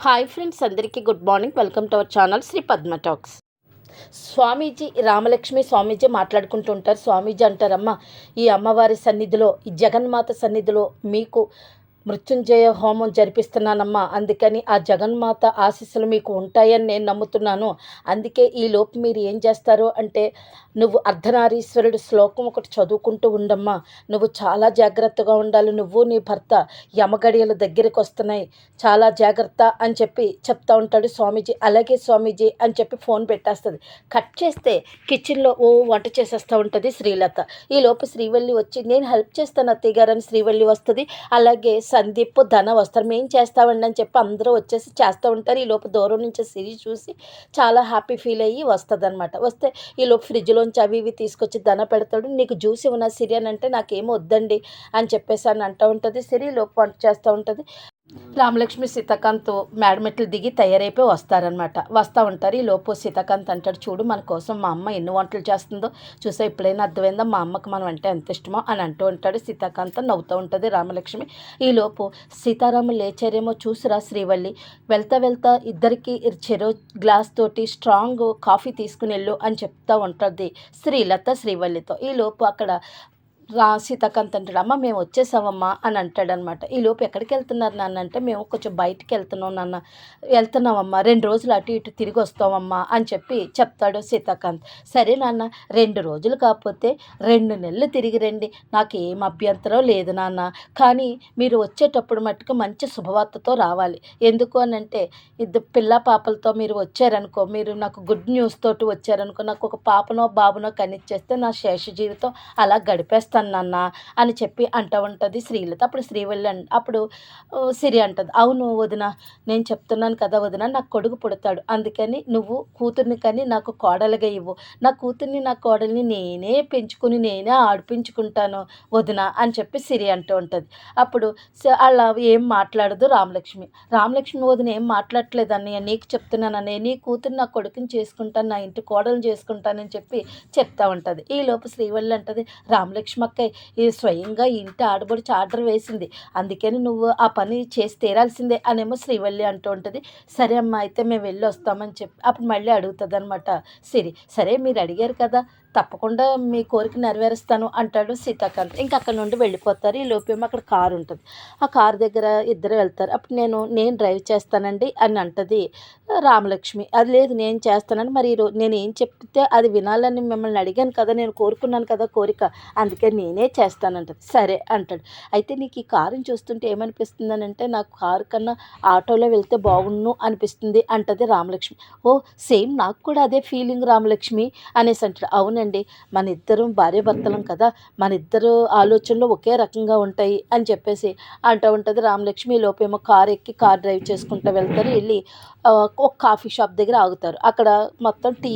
Hi friends అందరికీ good morning. Welcome to our channel Shri Padma talks. Swamiji Ramalakshmi Swamiji మాట్లాడుకుంటూ ఉంటారు. స్వామీజీ అంటారమ్మా ఈ అమ్మవారి సన్నిధిలో ఈ జగన్మాత సన్నిధిలో మీకు మృత్యుంజయ హోమం జరిపిస్తున్నానమ్మా. అందుకని ఆ జగన్మాత ఆశీస్సులు మీకు ఉంటాయని నేను నమ్ముతున్నాను. అందుకే ఈ లోపు మీరు ఏం చేస్తారు అంటే నువ్వు అర్ధనారీశ్వరుడు శ్లోకం ఒకటి చదువుకుంటూ ఉండమ్మా. నువ్వు చాలా జాగ్రత్తగా ఉండాలి. నువ్వు నీ భర్త యమగడియల దగ్గరికి వస్తున్నాయి. చాలా జాగ్రత్త అని చెప్పి చెప్తా ఉంటాడు స్వామీజీ. అలాగే స్వామీజీ అని చెప్పి ఫోన్ పెట్టేస్తుంది. కట్ చేస్తే కిచెన్లో ఓ వంట చేసేస్తూ ఉంటుంది శ్రీలత. ఈ లోపు శ్రీవల్లి వచ్చి నేను హెల్ప్ చేస్తాను అత్తయ్య గారు అని శ్రీవల్లి వస్తుంది. అలాగే సందీప్ ధన వస్తారు ఏం చేస్తామండి అని చెప్పి అందరూ వచ్చేసి చేస్తూ ఉంటారు. ఈ లోపు దూరం నుంచి సిరి చూసి చాలా హ్యాపీ ఫీల్ అయ్యి వస్తుంది అనమాట వస్తే ఈ లోపు ఫ్రిడ్జ్లోంచి అవి ఇవి తీసుకొచ్చి ధన పెడతాడు. నీకు జ్యూస్ ఇవ్వనా సిరి అని అంటే నాకేం వద్దండి అని చెప్పేసి అని అంటూ ఉంటుంది. సిరి ఈ లోపు వంట చేస్తూ ఉంటుంది. రామలక్ష్మి సీతాకాంత్ మేడమెట్లు దిగి తయారైపోయి వస్తారనమాట వస్తూ ఉంటారు. ఈ లోపు సీతాకాంత్ అంటాడు చూడు మన కోసం మా అమ్మ ఎన్ని వంటలు చేస్తుందో. చూసా ఎప్పుడైనా అర్థమైందా? మా అమ్మకి మనం అంటే ఎంత ఇష్టమో అని అంటూ ఉంటాడు సీతాకాంత్. నవ్వుతూ ఉంటుంది రామలక్ష్మి. ఈ లోపు సీతారాములు లేచారేమో చూసిరా శ్రీవల్లి. వెళ్తా వెళ్తా ఇద్దరికి చెరో గ్లాస్ తోటి స్ట్రాంగ్ కాఫీ తీసుకుని వెళ్ళు అని చెప్తా ఉంటుంది శ్రీలత శ్రీవల్లితో. ఈ లోపు అక్కడ రా సీతాకాంత్ అంటాడు. అమ్మ మేము వచ్చేసామమ్మా అని అంటాడనమాట. ఈ లోపు ఎక్కడికి వెళ్తున్నారు నాన్న అంటే మేము కొంచెం బయటికి వెళ్తున్నాం నాన్న. వెళ్తున్నామమ్మా. రెండు రోజులు అటు ఇటు తిరిగి వస్తామమ్మా అని చెప్పి చెప్తాడు సీతాకాంత్. సరే నాన్న రెండు రోజులు కాకపోతే రెండు నెలలు తిరిగి రండి. నాకు ఏం అభ్యంతరం లేదు నాన్న. కానీ మీరు వచ్చేటప్పుడు మట్టుకు మంచి శుభవార్తతో రావాలి. ఎందుకు అని అంటే ఇద్దరు పిల్ల పాపలతో మీరు వచ్చారనుకో మీరు నాకు గుడ్ న్యూస్ తోటి వచ్చారనుకో నాకు ఒక పాపనో బాబునో కనిచ్చేస్తే నా శేష జీవితం అలా గడిపేస్తాను నాన్న అని చెప్పి అంటూ ఉంటుంది శ్రీలత. అప్పుడు శ్రీవల్లి అన్ అప్పుడు సిరి అంటుంది అవును వదిన నేను చెప్తున్నాను కదా వదిన నాకు కొడుకు పుడతాడు. అందుకని నువ్వు కూతుర్ని కానీ నాకు కోడలుగా ఇవ్వు. నా కూతుర్ని నా కోడల్ని నేనే పెంచుకుని నేనే ఆడిపించుకుంటాను వదిన అని చెప్పి సిరి అంటూ ఉంటుంది. అప్పుడు అలా ఏం మాట్లాడదు రామలక్ష్మి. రామలక్ష్మి వదిన ఏం మాట్లాడట్లేదు అన్నయ్య. నీకు చెప్తున్నాను అన్నయ్య. నీ కూతురు నా కొడుకుని చేసుకుంటాను నా ఇంటి కోడలు చేసుకుంటానని చెప్పి చెప్తా ఉంటుంది. ఈలోపు శ్రీవల్లి అంటది రామలక్ష్మి అక్క ఈ స్వయంగా ఇంటి ఆడబడిచి ఆర్డర్ వేసింది. అందుకని నువ్వు ఆ పని చేసి తీరాల్సిందే అనేమో శ్రీవల్లి అంటూ ఉంటుంది. సరే అమ్మా అయితే మేము వెళ్ళి వస్తామని చెప్పి అప్పుడు మళ్ళీ అడుగుతుంది అనమాట సిరి సరే మీరు అడిగారు కదా. తప్పకుండా మీ కోరిక నెరవేరుస్తాను అంటాడు సీతాకాంత్. ఇంకా అక్కడ నుండి వెళ్ళిపోతారు. ఈ లోపేమో అక్కడ కారు ఉంటుంది. ఆ కారు దగ్గర ఇద్దరు వెళ్తారు. అప్పుడు నేను నేను డ్రైవ్ చేస్తానండి అని అంటది రామలక్ష్మి. అది లేదు నేను చేస్తానని మరి ఈరోజు నేను ఏం చెప్తే అది వినాలని మిమ్మల్ని అడిగాను కదా నేను కోరుకున్నాను కదా కోరిక అందుకే నేనే చేస్తానంటది. సరే అంటాడు. అయితే నీకు ఈ కారుని చూస్తుంటే ఏమనిపిస్తుంది అని అంటే నాకు కారు కన్నా ఆటోలో వెళ్తే బాగుండు అనిపిస్తుంది అంటది రామలక్ష్మి. ఓ సేమ్ నాకు కూడా అదే ఫీలింగ్ రామలక్ష్మి అనేసి అంటాడు. అవునండి మన ఇద్దరం భార్యాభర్తలం కదా మన ఇద్దరు ఆలోచనలు ఒకే రకంగా ఉంటాయి అని చెప్పేసి అంటూ ఉంటుంది. రామలక్ష్మి లోపేమో కార్ ఎక్కి కార్ డ్రైవ్ చేసుకుంటూ వెళ్తారు. వెళ్ళి ఒక కాఫీ షాప్ దగ్గర ఆగుతారు. అక్కడ మొత్తం టీ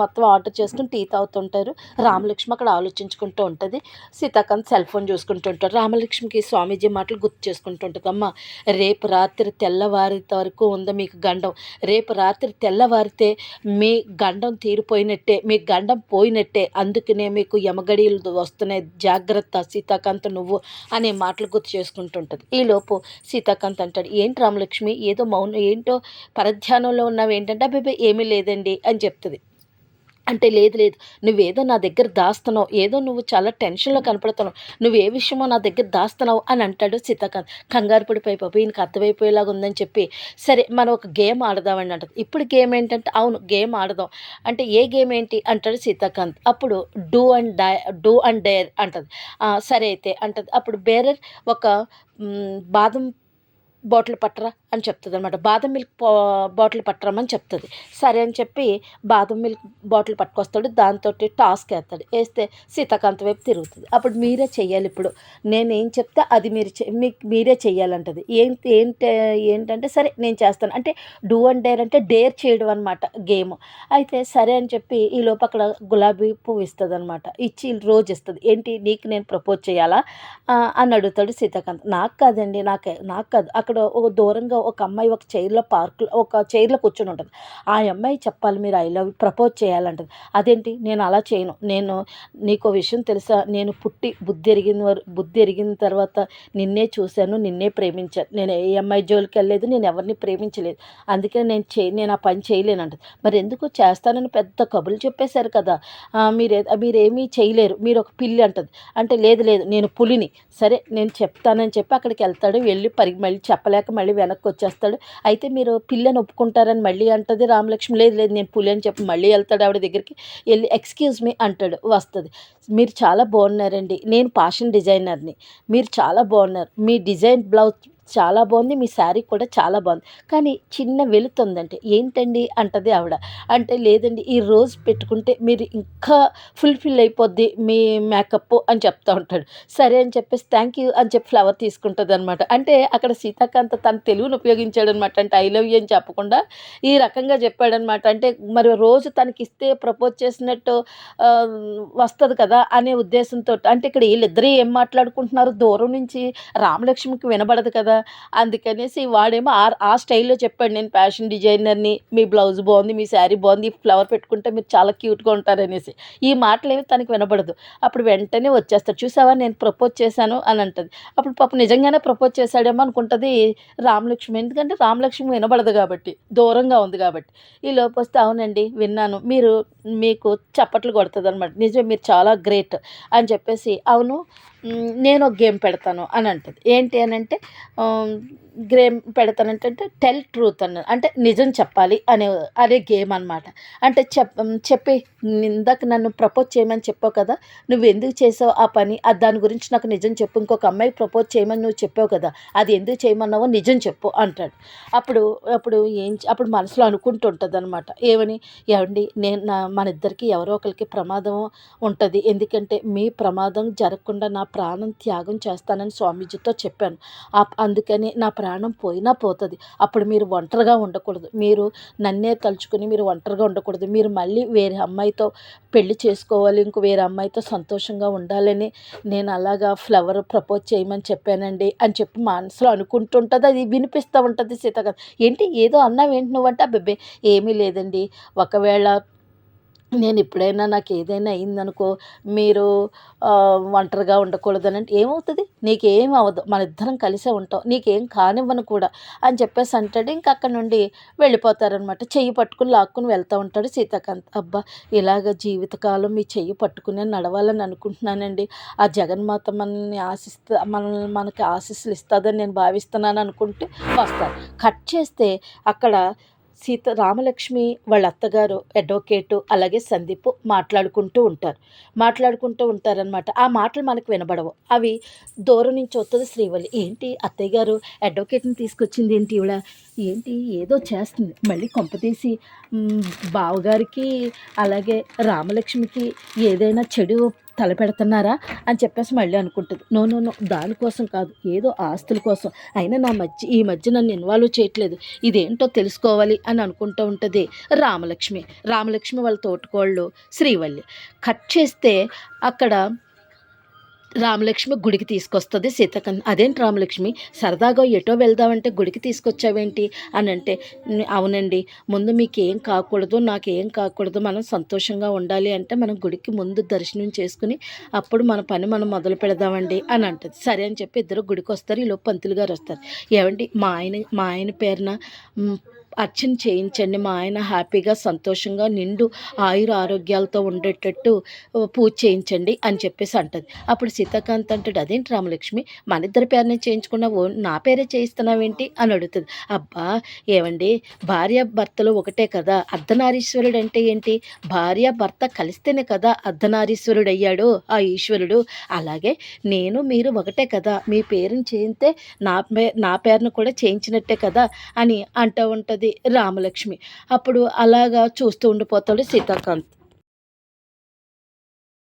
మొత్తం ఆర్డర్ చేసుకుని టీ తాగుతుంటారు. రామలక్ష్మి అక్కడ ఆలోచించుకుంటూ ఉంటుంది. సీతాకాంత్ సెల్ ఫోన్ చూసుకుంటూ ఉంటారు రామలక్ష్మికి స్వామీజీ మాటలు గుర్తు చేసుకుంటూ ఉంటుంది. అమ్మ రేపు రాత్రి తెల్లవారి వరకు ఉందా మీకు గండం. రేపు రాత్రి తెల్లవారితే మీ గండం తీరిపోయినట్టే మీ గండం పోయినట్టే అందుకనే మీకు యమగడియలు వస్తున్నాయి. జాగ్రత్త సీతాకాంత్ నువ్వు అనే మాటలు గుర్తు చేసుకుంటుంటుంది. ఈలోపు సీతాకాంత్ అంటాడు ఏంటి రామలక్ష్మి? ఏదో మౌనం ఏంటో పరధ్యానంలో ఉన్నావు ఏంటంటే అబ్బాయి ఏమీ లేదండి అని చెప్తుంది. అంటే లేదు లేదు. నువ్వేదో నా దగ్గర దాస్తున్నావు. ఏదో నువ్వు చాలా టెన్షన్లో కనపడుతున్నావు. నువ్వు ఏ విషయమో నా దగ్గర దాస్తున్నావు అని అంటాడు సీతాకాంత్ కంగారు పడిపోయి పాప ఈయనకి అర్థమైపోయేలాగా ఉందని చెప్పి సరే మనం ఒక గేమ్ ఆడదామని అంటది. ఇప్పుడు గేమ్ ఏంటంటే అవును గేమ్ ఆడదాం. అంటే ఏ గేమ్ ఏంటి? అంటాడు సీతాకాంత్ అప్పుడు do and die do and dare అంటది. సరే అయితే అంటది. అప్పుడు బేరర్ ఒక బాదం బాటిల్ పట్టరా అని చెప్తుంది అనమాట బాదం మిల్క్ బాటిల్ పట్టరమని చెప్తుంది. సరే అని చెప్పి బాదం మిల్క్ బాటిల్ పట్టుకొస్తాడు. దాంతో టాస్క్ వేస్తాడు. వేస్తే సీతాకాంత వైపు తిరుగుతుంది. అప్పుడు మీరే చెయ్యాలి ఇప్పుడు. నేను ఏం చెప్తే అది మీరు చె- మీకు మీరే చెయ్యాలంటది. ఏంటి ఏంటి ఏంటంటే సరే నేను చేస్తాను. అంటే డూ అండ్ డేర్ అంటే డేర్ చేయడం అనమాట గేమ్. అయితే సరే అని చెప్పి ఈ లోపు అక్కడ గులాబీ పువ్వు ఇస్తుంది అనమాట ఇచ్చి రోజు ఇస్తుంది. ఏంటి నీకు నేను ప్రపోజ్ చేయాలా? అని అడుగుతాడు సీతాకాంత్. నాకు కాదండి నాకు నాకు కాదు. అక్కడ ఒక దూరంగా ఒక అమ్మాయి ఒక చైర్లో పార్కులో ఒక చైర్లో కూర్చొని ఉంటుంది. ఆ అమ్మాయి చెప్పాలి మీరు ఐ లవ్ ప్రపోజ్ చేయాలంటది. అదేంటి? నేను అలా చేయను. నేను నీకు విషయం తెలుసా? నేను పుట్టి బుద్ధి ఎరిగిన బుద్ధి ఎరిగిన తర్వాత నిన్నే చూశాను నిన్నే ప్రేమించాను. నేను ఏ అమ్మాయి జోలికి వెళ్ళలేదు నేను ఎవరిని ప్రేమించలేదు. అందుకే నేను చే నేను ఆ పని చేయలేనంట మరి ఎందుకు చేస్తానని పెద్ద కబుర్లు చెప్పేశారు కదా. మీరే మీరేమీ చేయలేరు. మీరు ఒక పిల్లి అంటది. అంటే లేదు లేదు నేను పులిని. సరే నేను చెప్తానని చెప్పి అక్కడికి వెళ్తాడు. వెళ్ళి పరిగి మళ్ళీ చెప్పలేక మళ్ళీ వెనక్కి వచ్చేస్తాడు అయితే మీరు పిల్లని ఒప్పుకుంటారని మళ్ళీ అంటది రామలక్ష్మి. లేదు లేదు నేను పులి అని చెప్పి మళ్ళీ వెళ్తాడు ఆవిడ దగ్గరికి. వెళ్ళి ఎక్స్క్యూజ్ మీ అంటాడు వస్తుంది. మీరు చాలా బాగున్నారండి. నేను ఫ్యాషన్ డిజైనర్ని మీరు చాలా బాగున్నారు. మీ డిజైన్ బ్లౌజ్ చాలా బాగుంది. మీ శారీ కూడా చాలా బాగుంది. కానీ చిన్న వెలుతుందంటే ఏంటండి అంటది ఆవిడ. అంటే లేదండి ఈ రోజు పెట్టుకుంటే మీరు ఇంకా ఫుల్ఫిల్ అయిపోద్ది మీ మేకప్ అని చెప్తా ఉంటాడు. సరే అని చెప్పేసి థ్యాంక్ యూ అని చెప్పి ఫ్లవర్ తీసుకుంటుంది అనమాట అంటే అక్కడ సీతాకాంత తన తెలుగును ఉపయోగించాడు అనమాట అంటే ఐ లవ్ యూ అని చెప్పకుండా ఈ రకంగా చెప్పాడనమాట అంటే మరి రోజు తనకి ఇస్తే ప్రపోజ్ చేసినట్టు వస్తుంది కదా అనే ఉద్దేశంతో అంటే ఇక్కడ వీళ్ళిద్దరూ ఏం మాట్లాడుకుంటున్నారు? దూరం నుంచి రామలక్ష్మికి వినబడదు కదా. అందుకనేసి వాడేమో ఆ ఆ స్టైల్లో చెప్పాడు నేను ఫ్యాషన్ డిజైనర్ని మీ బ్లౌజ్ బాగుంది మీ శారీ బాగుంది ఫ్లవర్ పెట్టుకుంటే మీరు చాలా క్యూట్గా ఉంటారనేసి. ఈ మాటలు ఏమి తనకి వినబడదు. అప్పుడు వెంటనే వచ్చేస్తాడు. చూసావా నేను ప్రపోజ్ చేశాను అని అంటది. అప్పుడు పాప నిజంగానే ప్రపోజ్ చేశాడేమో అనుకుంటుంది రామలక్ష్మి. ఎందుకంటే రామలక్ష్మి వినబడదు కాబట్టి దూరంగా ఉంది కాబట్టి. ఈ లోపు వస్తే అవునండి విన్నాను. మీరు మీకు చప్పట్లు కొడుతుంది అనమాట నిజమే మీరు చాలా గ్రేట్ అని చెప్పేసి అవును నేను ఒక గేమ్ పెడతాను అని అంటుంది. ఏంటి అని అంటే గేమ్ పెడతానంటే టెల్ ట్రూత్ అన్న అంటే నిజం చెప్పాలి అనే అదే గేమ్ అనమాట అంటే చెప్ చెప్పి ఇందాక నన్ను ప్రపోజ్ చేయమని చెప్పావు కదా నువ్వు ఎందుకు చేసావు ఆ పని? అది దాని గురించి నాకు నిజం చెప్పు. ఇంకొక అమ్మాయి ప్రపోజ్ చేయమని నువ్వు చెప్పావు కదా అది ఎందుకు చేయమన్నావో నిజం చెప్పు అంటాడు. అప్పుడు అప్పుడు ఏం అప్పుడు మనసులో అనుకుంటుంటుంది అనమాట ఏమని? ఏమండి నేను నా మన ఇద్దరికి ఎవరో ఒకరికి ప్రమాదం ఉంటుంది. ఎందుకంటే మీ ప్రమాదం జరగకుండా నా ప్రాణం త్యాగం చేస్తానని స్వామీజీతో చెప్పాను. అందుకని నా ప్రాణం పోయినా పోతుంది. అప్పుడు మీరు ఒంటరిగా ఉండకూడదు. మీరు నన్నే తలుచుకుని మీరు ఒంటరిగా ఉండకూడదు. మీరు మళ్ళీ వేరే అమ్మాయితో పెళ్ళి చేసుకోవాలి. ఇంకో వేరే అమ్మాయితో సంతోషంగా ఉండాలని నేను అలాగా ఫ్లవర్ ప్రపోజ్ చేయమని చెప్పానండి అని చెప్పి మనసులో అనుకుంటుంటుంది. అది వినిపిస్తూ ఉంటుంది సీత ఏంటి? ఏదో అన్నావు ఏంటి నువ్వంటే అబ్బే ఏమీ లేదండి. ఒకవేళ నేను ఎప్పుడైనా నాకు ఏదైనా అయిందనుకో మీరు ఒంటరిగా ఉండకూడదని అంటే ఏమవుతుంది? నీకేం అవ్వదు మన ఇద్దరం కలిసే ఉంటాం. నీకేం కానివ్వను కూడా అని చెప్పేసి అంటాడు. ఇంక అక్కడ నుండి వెళ్ళిపోతారనమాట. చెయ్యి పట్టుకుని లాక్కుని వెళ్తూ ఉంటాడు సీతాకాంత్. అబ్బా ఇలాగ జీవితకాలం మీ చెయ్యి పట్టుకుని నడవాలని అనుకుంటున్నానండి. ఆ జగన్మాత మనల్ని ఆశిస్తా మనల్ని మనకి ఆశీస్సులు ఇస్తుందని నేను భావిస్తున్నాను అనుకుంటే వస్తారు. కట్ చేస్తే అక్కడ సీత రామలక్ష్మి వాళ్ళ అత్తగారు అడ్వకేటు అలాగే సందీప్ మాట్లాడుకుంటూ ఉంటారు. మాట్లాడుకుంటూ ఉంటారనమాట ఆ మాటలు మనకు వినబడవు. అవి దూరం నుంచి వస్తుంది. శ్రీవల్లి ఏంటి అత్తయ్య గారు అడ్వకేట్ని తీసుకొచ్చింది ఏంటి ఇవిడ ఏంటి? ఏదో చేస్తుంది. మళ్ళీ కొంపతీసి బావగారికి అలాగే రామలక్ష్మికి ఏదైనా చెడు తలపెడుతున్నారా అని చెప్పేసి మళ్ళీ అనుకుంటుంది. నో నో నో దానికోసం కాదు ఏదో ఆస్తుల కోసం. అయినా నా మధ్య ఈ మధ్య నన్ను ఇన్వాల్వ్ చేయట్లేదు. ఇదేంటో తెలుసుకోవాలి అని అనుకుంటూ ఉంటుంది రామలక్ష్మి. రామలక్ష్మి వాళ్ళ తోటకోళ్ళు శ్రీవల్లి. కట్ చేస్తే అక్కడ రామలక్ష్మి గుడికి తీసుకొస్తుంది సీతకన్. అదేంటి రామలక్ష్మి? సరదాగా ఎటో వెళ్దామంటే గుడికి తీసుకొచ్చావేంటి? అని అంటే అవునండి. ముందు మీకు ఏం కాకూడదు నాకేం కాకూడదు మనం సంతోషంగా ఉండాలి అంటే మనం గుడికి ముందు దర్శనం చేసుకుని అప్పుడు మన పని మనం మొదలు పెడదామండి అని అంటుంది. సరే అని చెప్పి ఇద్దరు గుడికి వస్తారు ఈలోపు పంతులు గారు వస్తారు ఏమండి మా ఆయన మా ఆయన పేరున అర్చన చేయించండి. మా ఆయన హ్యాపీగా సంతోషంగా నిండు ఆయుర ఆరోగ్యాలతో ఉండేటట్టు పూజ చేయించండి అని చెప్పేసి అంటది. అప్పుడు సీతాకాంత్ అంటాడు అదేంటి రామలక్ష్మి? మన ఇద్దరి పేరునే చేయించుకున్నావు ఓ నా పేరే చేయిస్తున్నావేంటి? అని అడుగుతుంది. అబ్బా ఏమండి? భార్య భర్తలు ఒకటే కదా అర్ధనారీశ్వరుడు అంటే ఏంటి? భార్య భర్త కలిస్తేనే కదా అర్ధనారీశ్వరుడు అయ్యాడు ఆ ఈశ్వరుడు. అలాగే నేను మీరు ఒకటే కదా మీ పేరుని చేయితే నా పే నా పేరును కూడా చేయించినట్టే కదా అని అంటూ ఉంటుంది. రామలక్ష్మి. అప్పుడు అలాగా చూస్తూ ఉండిపోతాడు సీతాకాంత్.